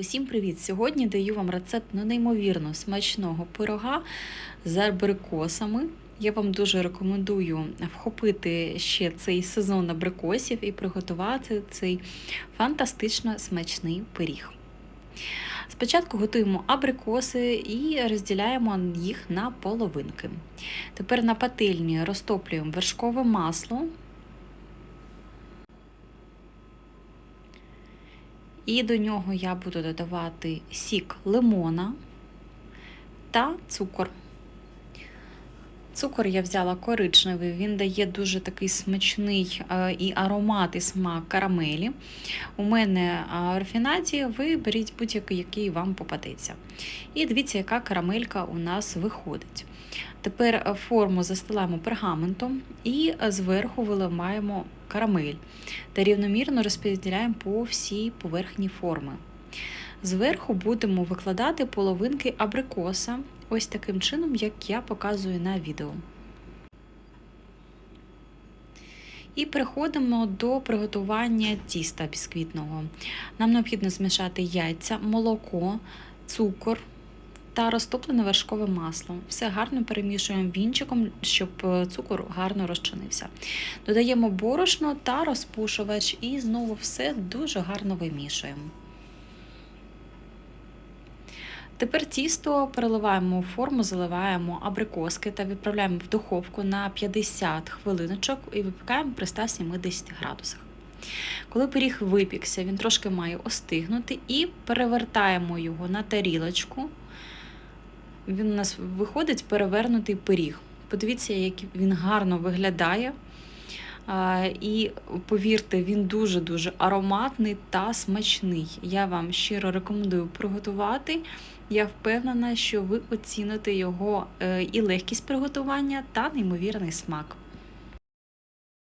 Усім привіт! Сьогодні даю вам рецепт ну, неймовірно смачного пирога з абрикосами. Я вам дуже рекомендую вхопити ще цей сезон абрикосів і приготувати цей фантастично смачний пиріг. Спочатку готуємо абрикоси і розділяємо їх на половинки. Тепер на пательні розтоплюємо вершкове масло. І до нього я буду додавати сік лимона та цукор. Цукор я взяла коричневий, він дає дуже такий смачний і аромат, і смак карамелі. У мене в рафінаті ви беріть будь-який, який вам попадеться. І дивіться, яка карамелька у нас виходить. Тепер форму застилаємо пергаментом і зверху виливаємо карамель та рівномірно розподіляємо по всій поверхні форми. Зверху будемо викладати половинки абрикоса, ось таким чином, як я показую на відео. І переходимо до приготування тіста бісквітного. Нам необхідно змішати яйця, молоко, цукор та розтоплене вершкове масло. Все гарно перемішуємо вінчиком, щоб цукор гарно розчинився. Додаємо борошно та розпушувач і знову все дуже гарно вимішуємо. Тепер тісто переливаємо у форму, заливаємо абрикоски та відправляємо в духовку на 50 хвилиночок і випікаємо при 170 градусах. Коли пиріг випікся, він трошки має остигнути і перевертаємо його на тарілочку. Він у нас виходить перевернутий пиріг. Подивіться, як він гарно виглядає. І повірте, він дуже-дуже ароматний та смачний. Я вам щиро рекомендую приготувати. Я впевнена, що ви оціните його і легкість приготування та неймовірний смак.